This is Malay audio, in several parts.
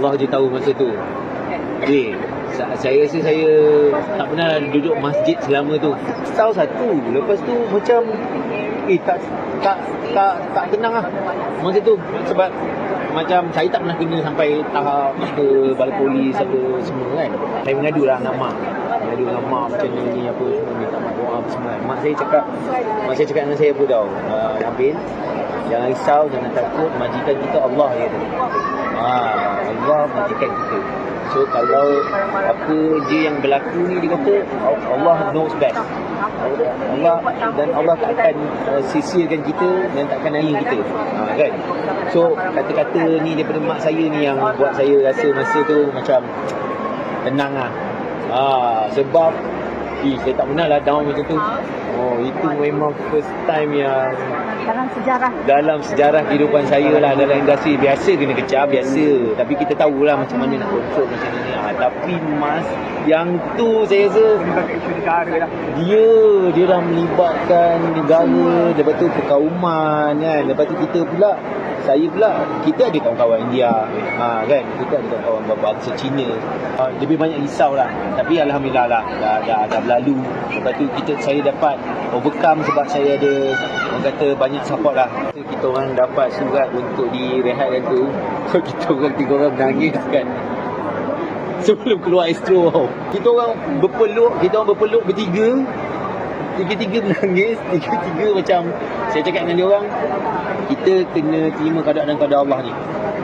Allah je tahu masa tu. Okey, sa- saya rasa saya tak pernah duduk masjid selama tu. Tahu satu, lepas tu macam eh tak tak tak tak tenang lah masa tu sebab macam saya tak pernah kena sampai tahap apa balik polis apa semua kan. Saya mengadu lah dengan mak. Mengadu dengan mak macam ni, ni apa semua minta mak doa apa semua. kan. Mak saya cakap mak saya cakap dengan saya apa tau. Uh, Nabil, jangan risau, jangan takut, majikan kita Allah je tu. Ah, Majikan kita. So kalau apa je yang berlaku ni dia kata Allah knows best. Allah dan Allah tak akan uh, sisirkan kita dan tak akan nangis kita. Ha, kan? So kata-kata ni daripada mak saya ni yang buat saya rasa masa tu macam tenang lah. Ha, sebab eh, saya tak pernah lah down macam tu. Oh, itu memang first time yang Dalam sejarah. dalam sejarah kehidupan saya lah dalam industri. Biasa kena kecap biasa. Tapi kita tahulah macam mana nak control macam ni ha, tapi mas yang tu saya rasa lah. dia dia dah melibatkan negara. Lepas tu perkauman kan. Lepas tu kita pula saya pula kita ada kawan-kawan India. Ha, kan? Kita ada kawan-kawan bangsa Cina. Ha, lebih banyak risau lah. Tapi Alhamdulillah lah dah, dah, dah berlalu lepas tu kita saya dapat overcome sebab saya ada orang kata banyak support lah kita orang dapat surat untuk direhatkan tu kita orang tiga orang menangis kan sebelum keluar Astro tau. Kita orang berpeluk, kita orang berpeluk bertiga. Tiga-tiga menangis, tiga-tiga macam saya cakap dengan dia orang, kita kena terima keadaan dan keadaan Allah ni.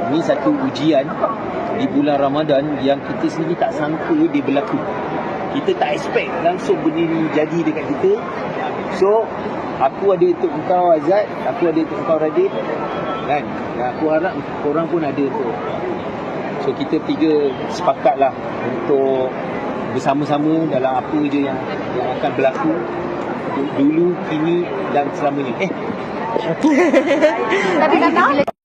Ini satu ujian di bulan Ramadan yang kita sendiri tak sangka dia berlaku. Kita tak expect langsung benda ni jadi dekat kita. So, aku ada untuk engkau Azad, aku ada untuk engkau Radit. Kan? Dan aku harap korang pun ada untuk So kita tiga sepakat lah untuk bersama-sama dalam apa je yang yang akan berlaku dulu, kini dan selamanya. Eh, Tapi kan bila